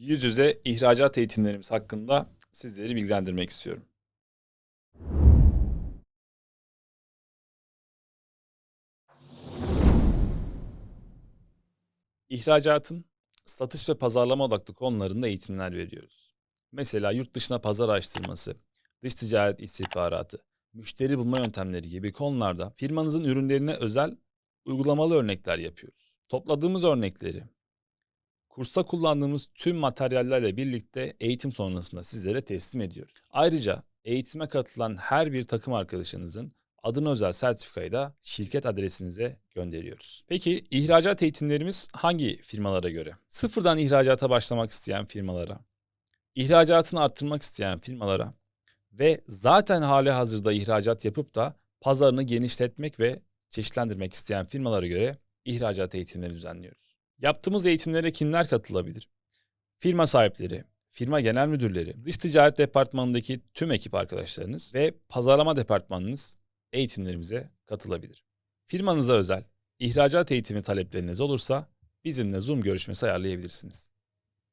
Yüz yüze ihracat eğitimlerimiz hakkında sizleri bilgilendirmek istiyorum. İhracatın satış ve pazarlama odaklı konularında eğitimler veriyoruz. Mesela yurt dışına pazar araştırması, dış ticaret istihbaratı, müşteri bulma yöntemleri gibi konularda firmanızın ürünlerine özel uygulamalı örnekler yapıyoruz. Topladığımız örnekleri kursta kullandığımız tüm materyallerle birlikte eğitim sonrasında sizlere teslim ediyoruz. Ayrıca eğitime katılan her bir takım arkadaşınızın adına özel sertifikayı da şirket adresinize gönderiyoruz. Peki ihracat eğitimlerimiz hangi firmalara göre? Sıfırdan ihracata başlamak isteyen firmalara, ihracatını arttırmak isteyen firmalara ve zaten hali hazırda ihracat yapıp da pazarını genişletmek ve çeşitlendirmek isteyen firmalara göre ihracat eğitimleri düzenliyoruz. Yaptığımız eğitimlere kimler katılabilir? Firma sahipleri, firma genel müdürleri, dış ticaret departmanındaki tüm ekip arkadaşlarınız ve pazarlama departmanınız eğitimlerimize katılabilir. Firmanıza özel ihracat eğitimi talepleriniz olursa bizimle Zoom görüşmesi ayarlayabilirsiniz.